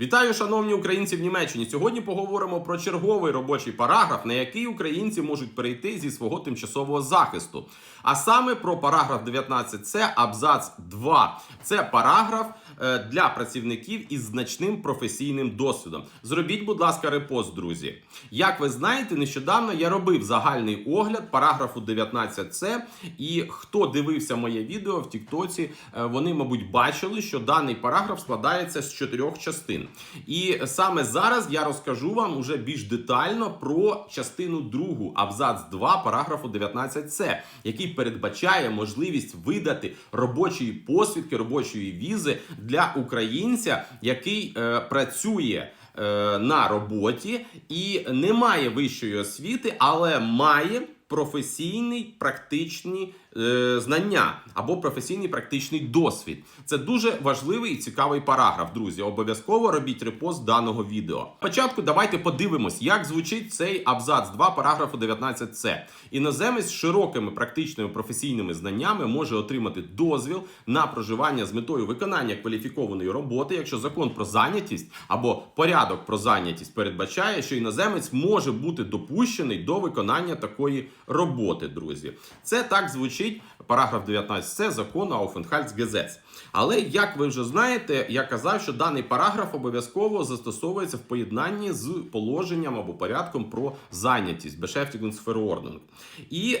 Вітаю, шановні українці в Німеччині. Сьогодні поговоримо про черговий робочий параграф, на який українці можуть перейти зі свого тимчасового захисту. А саме про параграф 19c, абзац 2. Це параграф е, для працівників із значним професійним досвідом. Зробіть, будь ласка, репост, друзі. Як ви знаєте, нещодавно я робив загальний огляд параграфу 19c, і хто дивився моє відео в Тіктоці, е, вони, мабуть, бачили, що даний параграф складається з чотирьох частин. І саме зараз я розкажу вам уже більш детально про частину другу, абзац 2 параграфу 19c, який передбачає можливість видати робочої посвідки, робочої візи для українця, який е, працює. е, На роботі і не має вищої освіти, але має професійний практичні е, знання або професійний практичний досвід. Це дуже важливий і цікавий параграф, друзі. Обов'язково робіть репост даного відео. Спочатку давайте подивимось, як звучить цей абзац 2 параграфу 19c. Іноземець з широкими практичними професійними знаннями може отримати дозвіл на проживання з метою виконання кваліфікованої роботи, якщо закон про зайнятість або порядок про зайнятість передбачає, що іноземець може бути допущений до виконання такої роботи, друзі. Це так звучить параграф 19c закону Aufenthaltsgesetz. Але як ви вже знаєте, я казав, що даний параграф обов'язково застосовується в поєднанні з положенням або порядком про зайнятість Beschäftigungsverordnung. І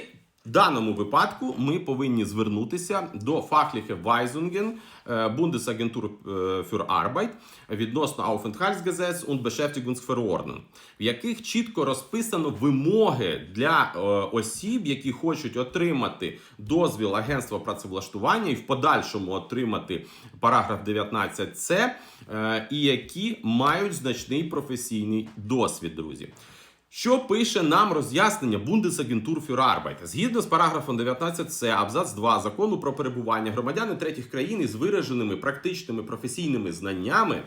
в даному випадку ми повинні звернутися до Fachliche Weisungen е, е, für Arbeit відносно Aufenthaltsgesetz und Beschäftigungsverordnung, в яких чітко розписано вимоги для е, осіб, які хочуть отримати дозвіл агентства працевлаштування і в подальшому отримати параграф 19c, е, і які мають значний професійний досвід, друзі. Що пише нам роз'яснення Bundesagentur für? Згідно з параграфом 19c, абзац 2 закону про перебування громадяни третіх країн із вираженими практичними професійними знаннями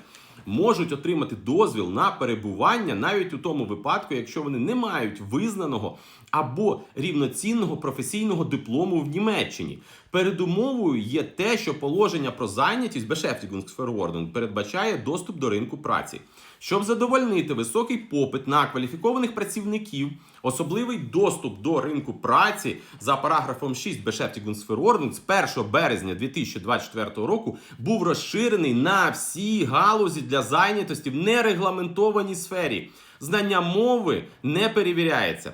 можуть отримати дозвіл на перебування навіть у тому випадку, якщо вони не мають визнаного або рівноцінного професійного диплому в Німеччині. Передумовою є те, що положення про зайнятість Beschäftigungsverordnung передбачає доступ до ринку праці. Щоб задовольнити високий попит на кваліфікованих працівників, особливий доступ до ринку праці за параграфом 6 Beschäftigungsverordnung з 1 березня 2024 року був розширений на всі галузі для зайнятості в нерегламентованій сфері. Знання мови не перевіряється.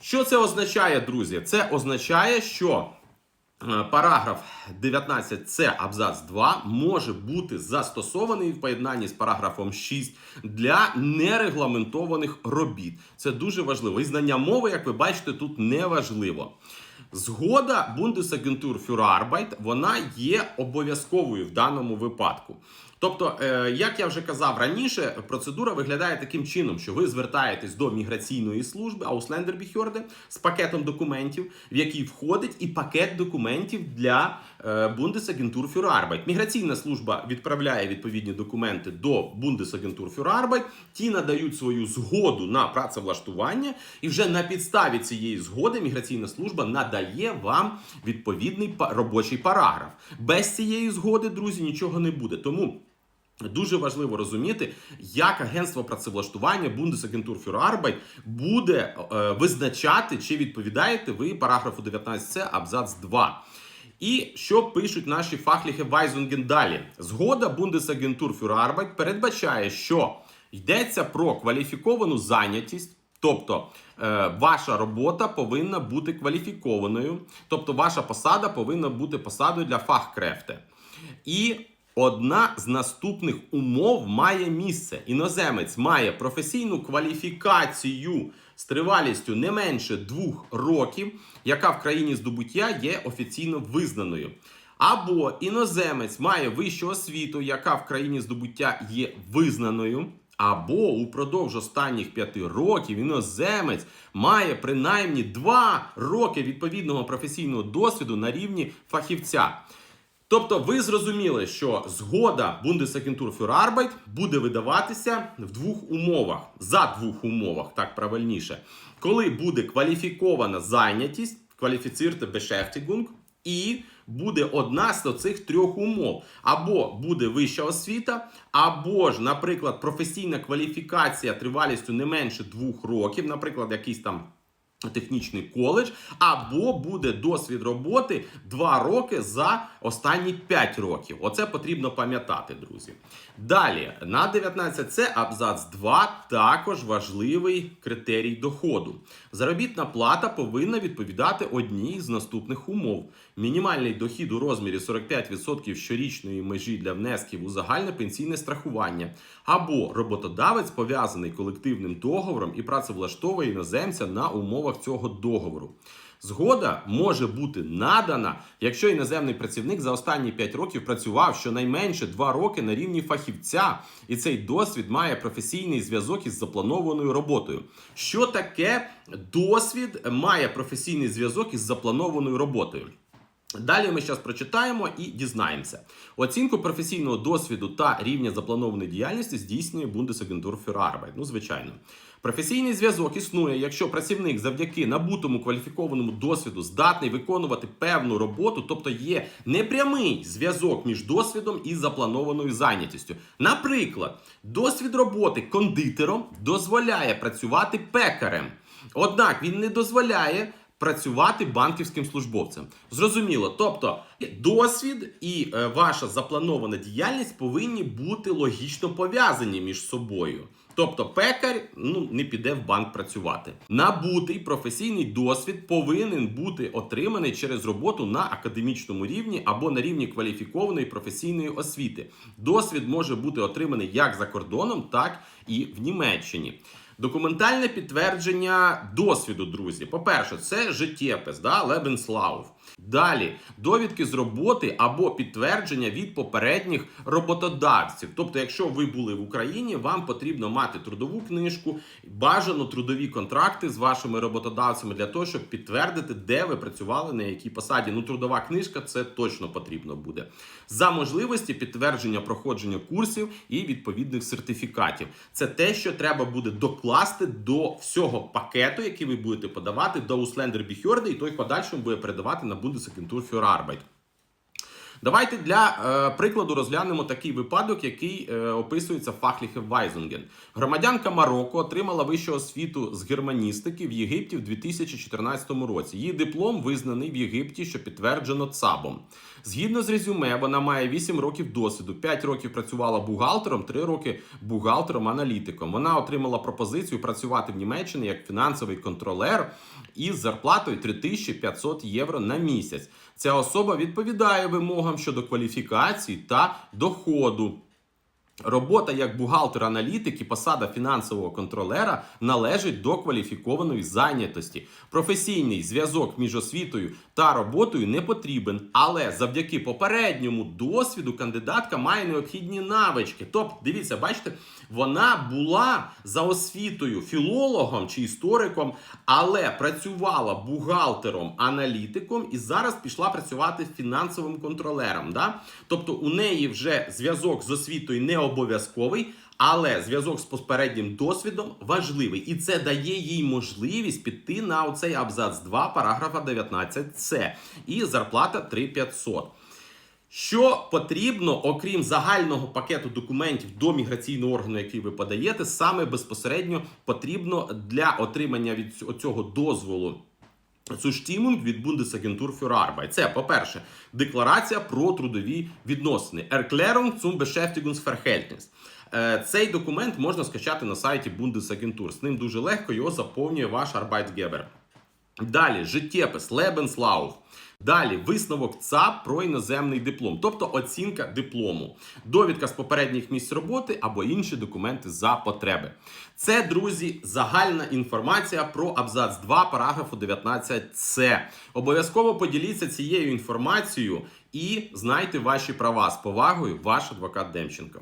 Що це означає, друзі? Це означає, що Параграф 19c абзац 2 може бути застосований в поєднанні з параграфом 6 для нерегламентованих робіт. Це дуже важливо. І знання мови, як ви бачите, тут не важливо. Згода Bundesagentur für вона є обов'язковою в даному випадку. Тобто, е, як я вже казав раніше, процедура виглядає таким чином, що ви звертаєтесь до міграційної служби Ausländerbehörde з пакетом документів, в який входить і пакет документів для е, Bundesagentur für Arbeit. Міграційна служба відправляє відповідні документи до Bundesagentur für Arbeit, ті надають свою згоду на працевлаштування, і вже на підставі цієї згоди міграційна служба надає вам відповідний робочий параграф. Без цієї згоди, друзі, нічого не буде. Тому. Дуже важливо розуміти, як агентство працевлаштування Bundesagentur für Arbeit буде е, визначати, чи відповідаєте ви параграфу 19c абзац 2. І що пишуть наші фахліхи Weisungen далі? Згода Bundesagentur für Arbeit передбачає, що йдеться про кваліфіковану зайнятість. Тобто е, ваша робота повинна бути кваліфікованою, тобто ваша посада повинна бути посадою для фахкрефте. І Одна з наступних умов має місце. Іноземець має професійну кваліфікацію з тривалістю не менше двох років, яка в країні здобуття є офіційно визнаною. Або іноземець має вищу освіту, яка в країні здобуття є визнаною. Або упродовж останніх п'яти років іноземець має принаймні два роки відповідного професійного досвіду на рівні фахівця. Тобто ви зрозуміли, що згода Bundesagentur für буде видаватися в двох умовах, за двох умовах, так правильніше, коли буде кваліфікована зайнятість, кваліфіцирте Beschäftigung, і буде одна з цих трьох умов: або буде вища освіта, або ж, наприклад, професійна кваліфікація тривалістю не менше двох років, наприклад, якийсь там. Технічний коледж, або буде досвід роботи 2 роки за останні 5 років. Оце потрібно пам'ятати, друзі. Далі, на 19 це абзац 2, також важливий критерій доходу. Заробітна плата повинна відповідати одній з наступних умов: мінімальний дохід у розмірі 45% щорічної межі для внесків у загальне пенсійне страхування, або роботодавець пов'язаний колективним договором і працевлаштовує іноземця на умовах цього договору. Згода може бути надана, якщо іноземний працівник за останні 5 років працював щонайменше 2 роки на рівні фахівця, і цей досвід має професійний зв'язок із запланованою роботою. Що таке досвід має професійний зв'язок із запланованою роботою? Далі ми зараз прочитаємо і дізнаємося. Оцінку професійного досвіду та рівня запланованої діяльності здійснює für Arbeit. Ну, звичайно. Професійний зв'язок існує, якщо працівник завдяки набутому кваліфікованому досвіду здатний виконувати певну роботу, тобто є непрямий зв'язок між досвідом і запланованою зайнятістю. Наприклад, досвід роботи кондитером дозволяє працювати пекарем, однак він не дозволяє працювати банківським службовцем. Зрозуміло, тобто досвід і е, ваша запланована діяльність повинні бути логічно пов'язані між собою. Тобто пекар ну не піде в банк працювати. Набутий професійний досвід повинен бути отриманий через роботу на академічному рівні або на рівні кваліфікованої професійної освіти. Досвід може бути отриманий як за кордоном, так і в Німеччині. Документальне підтвердження досвіду, друзі. По-перше, це життєпис, да, Lebenslauf. Далі довідки з роботи або підтвердження від попередніх роботодавців. Тобто, якщо ви були в Україні, вам потрібно мати трудову книжку, бажано трудові контракти з вашими роботодавцями для того, щоб підтвердити, де ви працювали на якій посаді. Ну, трудова книжка це точно потрібно буде. За можливості підтвердження проходження курсів і відповідних сертифікатів. Це те, що треба буде докласти до всього пакету, який ви будете подавати до Услендер Біхьорди, і той в подальшому буде передавати на Bundesagentur für Arbeit. Давайте для е, прикладу розглянемо такий випадок, який е, описується в Фахліхе Вайзунген. Громадянка Марокко отримала вищу освіту з германістики в Єгипті в 2014 році. Її диплом визнаний в Єгипті, що підтверджено ЦАБом. Згідно з резюме, вона має 8 років досвіду, 5 років працювала бухгалтером, 3 роки бухгалтером-аналітиком. Вона отримала пропозицію працювати в Німеччині як фінансовий контролер із зарплатою 3500 євро на місяць. Ця особа відповідає вимогам щодо кваліфікації та доходу. Робота як бухгалтер-аналітик і посада фінансового контролера належить до кваліфікованої зайнятості. Професійний зв'язок між освітою та роботою не потрібен, але завдяки попередньому досвіду кандидатка має необхідні навички. Тобто, дивіться, бачите, вона була за освітою філологом чи істориком, але працювала бухгалтером-аналітиком і зараз пішла працювати фінансовим контролером. Да? Тобто у неї вже зв'язок з освітою не обов'язковий, але зв'язок з попереднім досвідом важливий. І це дає їй можливість піти на оцей абзац 2 параграфа 19 і зарплата 3500. Що потрібно, окрім загального пакету документів до міграційного органу, який ви подаєте, саме безпосередньо потрібно для отримання від цього дозволу. Zustimmung від Bundesagentur für. Це, по-перше, декларація про трудові відносини. Erklärung zum Beschäftigungsverhältnis. Е, Цей документ можна скачати на сайті Bundesagentur. З ним дуже легко його заповнює ваш Arbeitgeber. Далі життєпис, Lebenslauf. Далі висновок ЦАП про іноземний диплом, тобто оцінка диплому, довідка з попередніх місць роботи або інші документи за потреби. Це, друзі, загальна інформація про абзац 2 параграфу 19 Обов'язково поділіться цією інформацією і знайте ваші права з повагою, ваш адвокат Демченко.